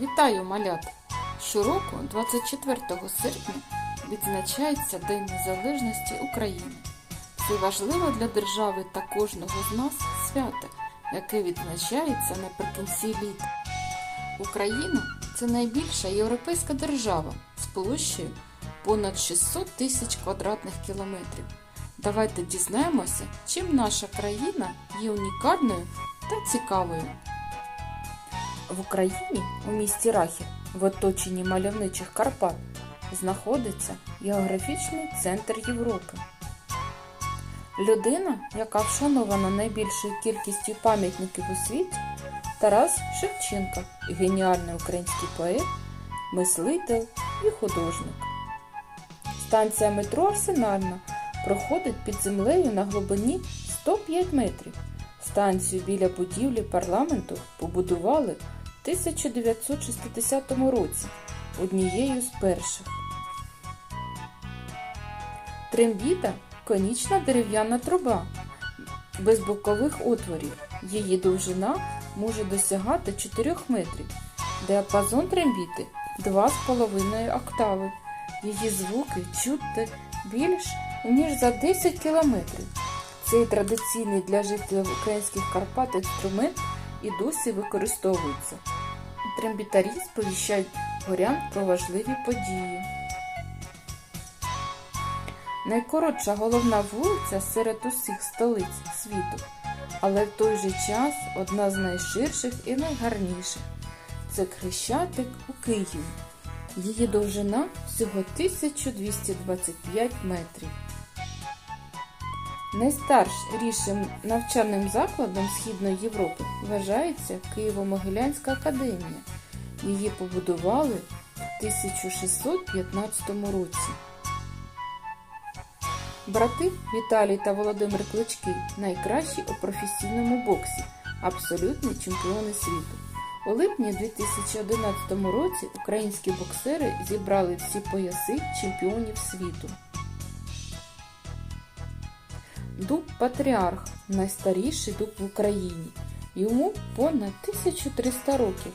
Вітаю, малята! Щороку, 24 серпня, відзначається День Незалежності України. Це важливо для держави та кожного з нас свято, яке відзначається наприкінці літа. Україна це найбільша європейська держава з площею понад 600 тисяч квадратних кілометрів. Давайте дізнаємося, чим наша країна є унікальною та цікавою. В Україні у місті Рахів в оточенні мальовничих Карпат знаходиться географічний центр Європи. Людина, яка вшанована найбільшою кількістю пам'ятників у світі, Тарас Шевченко, геніальний український поет, мислитель і художник. Станція метро Арсенальна проходить під землею на глибині 105 метрів. Станцію біля будівлі парламенту побудували 1960 році однією з перших. Трембіта конічна дерев'яна труба без бокових отворів. Її довжина може досягати 4 метрів. Діапазон трембіти 2,5 октави. Її звуки чути більш ніж за 10 кілометрів. Цей традиційний для жителів українських Карпат інструмент і досі використовується. Трембітарі сповіщають горян про важливі події. Найкоротша головна вулиця серед усіх столиць світу, але в той же час одна з найширших і найгарніших. Це Хрещатик у Києві. Її довжина всього 1225 метрів. Найстаршим навчальним закладом Східної Європи вважається Києво-Могилянська академія. Її побудували в 1615 році. Брати Віталій та Володимир Клички найкращі у професійному боксі, абсолютні чемпіони світу. У липні 2011 році українські боксери зібрали всі пояси чемпіонів світу. Дуб Патріарх найстаріший дуб в Україні. Йому понад 1300 років.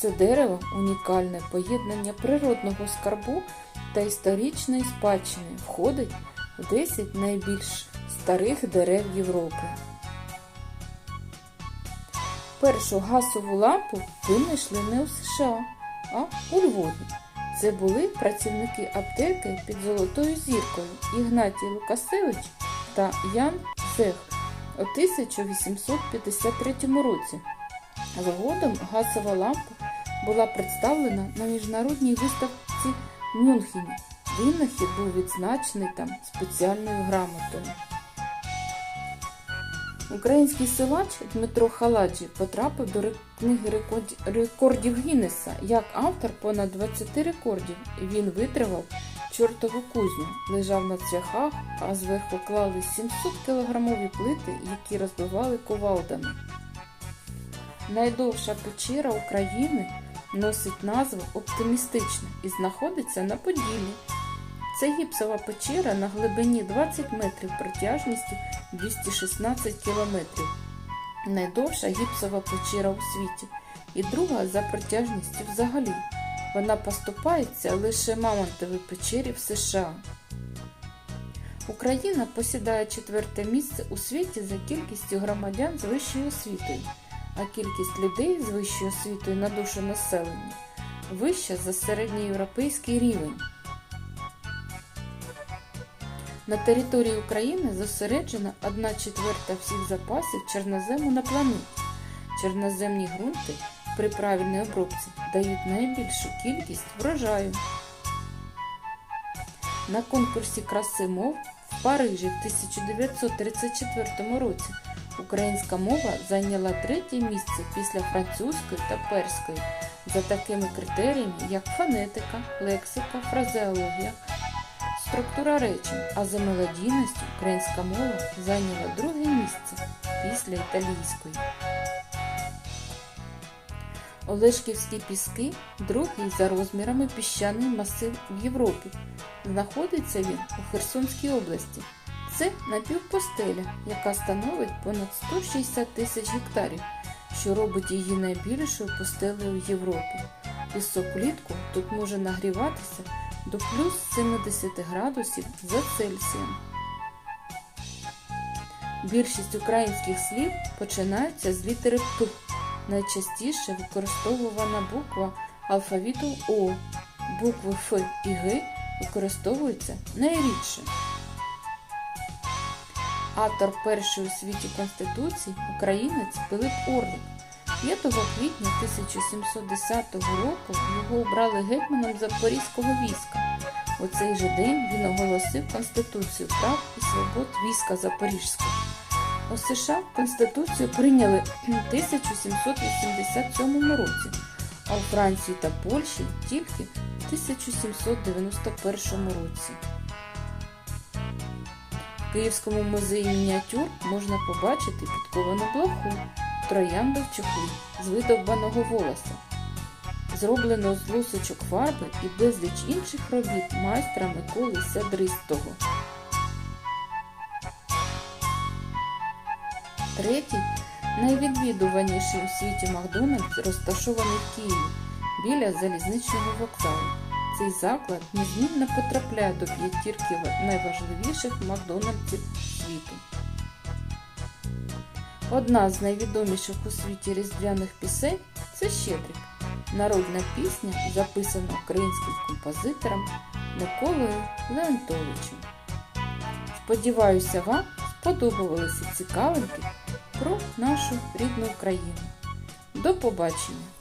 Це дерево унікальне поєднання природного скарбу та історичної спадщини входить в 10 найбільш старих дерев Європи. Першу газову лампу винайшли не у США, а у Львові. Це були працівники аптеки під Золотою зіркою Ігнатій Лукасевич та Ян Цех у 1853 році. Згодом газова лампа була представлена на міжнародній виставці в Мюнхені. Винахід був відзначений там спеціальною грамотою. Український силач Дмитро Халаджі потрапив до книги рекордів Гіннеса як автор понад 20 рекордів. Він витривав чортову кузню, лежав на цвяхах, а зверху клали 700 кілограмові плити, які розбивали кувалдами. Найдовша печера України носить назву Оптимістична і знаходиться на Поділлі. Це гіпсова печера на глибині 20 метрів протяжністю 216 кілометрів. Найдовша гіпсова печера у світі і друга за протяжністю взагалі. Вона поступається лише Мамонтовій печері в США. Україна посідає четверте місце у світі за кількістю громадян з вищою освітою, а кількість людей з вищою освітою на душу населення вища за середньоєвропейський рівень. На території України зосереджена 1 четверта всіх запасів чорнозему на планеті. Чорноземні ґрунти при правильній обробці дають найбільшу кількість врожаю. На конкурсі краси мов в Парижі в 1934 році українська мова зайняла третє місце після французької та перської за такими критеріями, як фонетика, лексика, фразеологія, структура речень, а за мелодійністю українська мова зайняла друге місце після італійської. Олешківські піски другий за розмірами піщаний масив в Європі. Знаходиться він у Херсонській області. Це напівпостеля, яка становить понад 160 тисяч гектарів, що робить її найбільшою постелею в Європі. Пісок влітку тут може нагріватися до плюс 70 градусів за Цельсієм. Більшість українських слів починаються з літери П. Найчастіше використовувана буква алфавіту О. Букви Ф і Г використовуються найрідше. Автор першої у світі Конституції українець Пилип Орлик. 5 квітня 1710 року його обрали гетьманом Запорізького війська. У цей же день він оголосив Конституцію прав і свобод війська Запорізького. У США Конституцію прийняли в 1787 році, а у Франції та Польщі тільки в 1791 році. В Київському музеї мініатюр можна побачити підковану блоху, троянду в чохлі з видовбаного волоса, зроблено з лусочок фарби і безліч інших робіт майстра Миколи Сядристого. Третій, найвідвідуваніший у світі Макдональдс розташований в Києві біля залізничного вокзалу. Цей заклад незмінно потрапляє до п'ятірки найважливіших Макдональдсів світу. Одна з найвідоміших у світі різдвяних пісень це Щедрик. Народна пісня, записана українським композитором Миколою Леонтовичем. Сподіваюся, вам сподобалися цікавинки про нашу рідну Україну. До побачення!